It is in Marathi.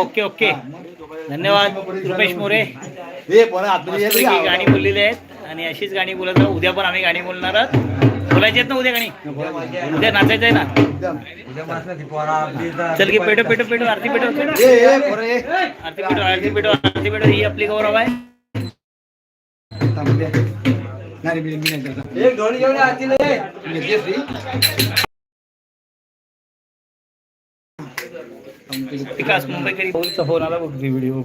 Okay okay. धन्यवाद रुपेश मोरे. हे गाणी बोललेली आहेत आणि अशीच गाणी बोलत राहू. उद्या पण आम्ही गाणी बोलणार आहोत. बोलायची आहेत ना उद्या गाणी? उद्या नाचायचं आहे ना? चल की पेटो पेटो पेटो आरती पेटो. आरती पेटो आरती पेटो आरती पेटो ही आपली गौरव आहे. नाही रे, मी मी नाही करत. एक. तू घेतलीस ती? थांब, तुझं- विकास मुंबईकरी भाऊचा फोन आला बघ व्हिडिओ